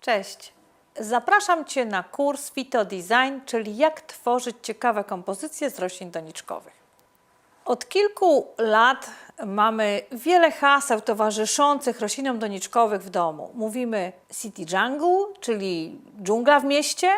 Cześć. Zapraszam Cię na kurs Fito Design, czyli jak tworzyć ciekawe kompozycje z roślin doniczkowych. Od kilku lat mamy wiele haseł towarzyszących roślinom doniczkowych w domu. Mówimy City Jungle, czyli dżungla w mieście,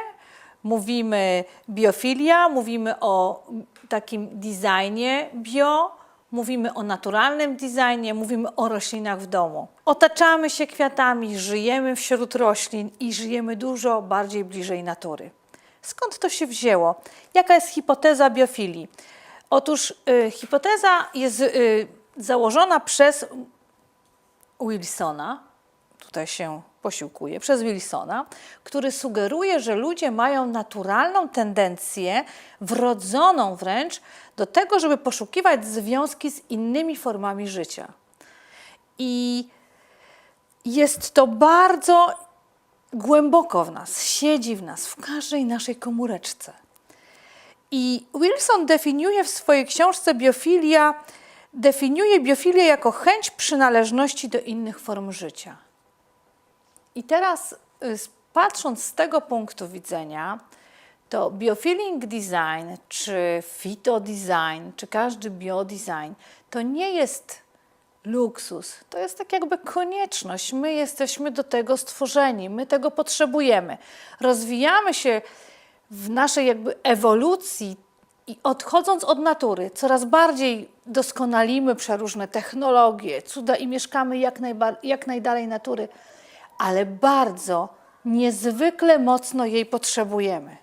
mówimy biofilia, mówimy o takim designie bio, mówimy o naturalnym designie, mówimy o roślinach w domu. Otaczamy się kwiatami, żyjemy wśród roślin i żyjemy dużo bardziej bliżej natury. Skąd to się wzięło? Jaka jest hipoteza biofilii? Otóż y, hipoteza jest y, założona przez Wilsona, tutaj się posiłkuje, przez Wilsona, który sugeruje, że ludzie mają naturalną tendencję, wrodzoną wręcz, do tego, żeby poszukiwać związki z innymi formami życia. I jest to bardzo głęboko w nas, siedzi w nas, w każdej naszej komóreczce. I Wilson definiuje w swojej książce Biofilia, definiuje biofilię jako chęć przynależności do innych form życia. I teraz, y, patrząc z tego punktu widzenia, to biofeeling design, czy fitodesign, czy każdy biodesign, to nie jest luksus, to jest tak jakby konieczność. My jesteśmy do tego stworzeni, my tego potrzebujemy. Rozwijamy się w naszej jakby ewolucji i odchodząc od natury, coraz bardziej doskonalimy przeróżne technologie, cuda i mieszkamy jak, jak najdalej natury, ale bardzo, niezwykle mocno jej potrzebujemy.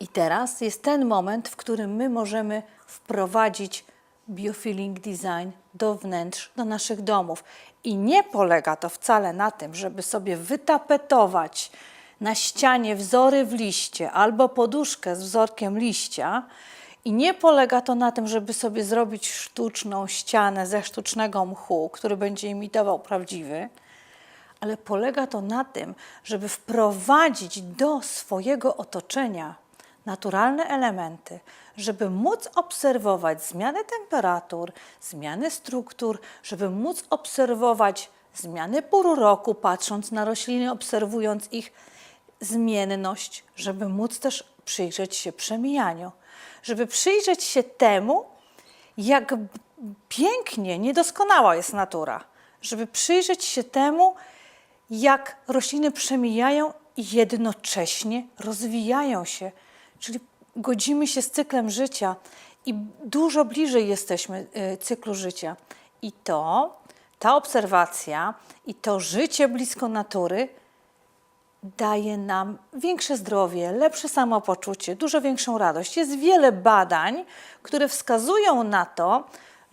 I teraz jest ten moment, w którym my możemy wprowadzić biofeeling design do wnętrz, do naszych domów. I nie polega to wcale na tym, żeby sobie wytapetować na ścianie wzory w liście albo poduszkę z wzorkiem liścia. I nie polega to na tym, żeby sobie zrobić sztuczną ścianę ze sztucznego mchu, który będzie imitował prawdziwy, ale polega to na tym, żeby wprowadzić do swojego otoczenia naturalne elementy, żeby móc obserwować zmiany temperatur, zmiany struktur, żeby móc obserwować zmiany pór roku, patrząc na rośliny, obserwując ich zmienność, żeby móc też przyjrzeć się przemijaniu, żeby przyjrzeć się temu, jak pięknie, niedoskonała jest natura, żeby przyjrzeć się temu, jak rośliny przemijają i jednocześnie rozwijają się, czyli godzimy się z cyklem życia i dużo bliżej jesteśmy y, cyklu życia. I to, ta obserwacja i to życie blisko natury daje nam większe zdrowie, lepsze samopoczucie, dużo większą radość. Jest wiele badań, które wskazują na to,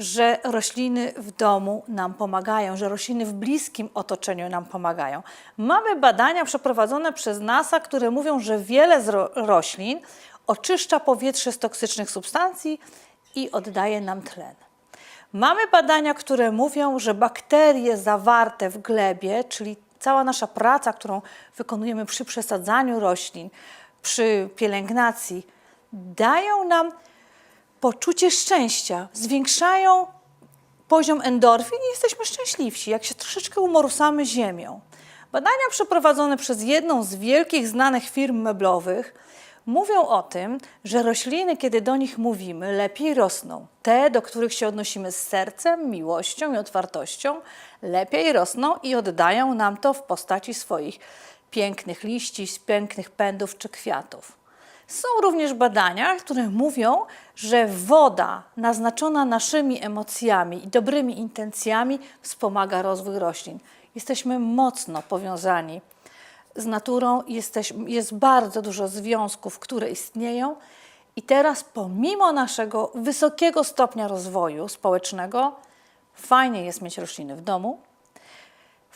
że rośliny w domu nam pomagają, że rośliny w bliskim otoczeniu nam pomagają. Mamy badania przeprowadzone przez NASA, które mówią, że wiele z ro- roślin oczyszcza powietrze z toksycznych substancji i oddaje nam tlen. Mamy badania, które mówią, że bakterie zawarte w glebie, czyli cała nasza praca, którą wykonujemy przy przesadzaniu roślin, przy pielęgnacji, dają nam poczucie szczęścia, zwiększają poziom endorfin i jesteśmy szczęśliwsi, jak się troszeczkę umorsamy ziemią. Badania przeprowadzone przez jedną z wielkich znanych firm meblowych mówią o tym, że rośliny, kiedy do nich mówimy, lepiej rosną. Te, do których się odnosimy z sercem, miłością i otwartością, lepiej rosną i oddają nam to w postaci swoich pięknych liści, pięknych pędów czy kwiatów. Są również badania, które mówią, że woda naznaczona naszymi emocjami i dobrymi intencjami wspomaga rozwój roślin. Jesteśmy mocno powiązani z naturą, jest bardzo dużo związków, które istnieją. I teraz, pomimo naszego wysokiego stopnia rozwoju społecznego, fajnie jest mieć rośliny w domu,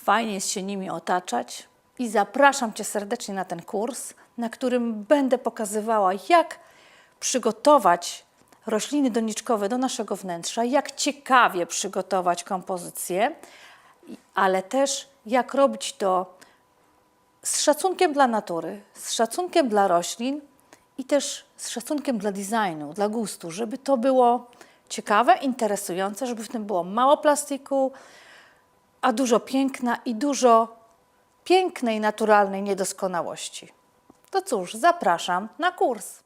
Fajnie jest się nimi otaczać i zapraszam Cię serdecznie na ten kurs, na którym będę pokazywała, jak przygotować rośliny doniczkowe do naszego wnętrza, jak ciekawie przygotować kompozycję, ale też jak robić to z szacunkiem dla natury, z szacunkiem dla roślin i też z szacunkiem dla designu, dla gustu, żeby to było ciekawe, interesujące, żeby w tym było mało plastiku, a dużo piękna i dużo pięknej, naturalnej niedoskonałości. To cóż, zapraszam na kurs.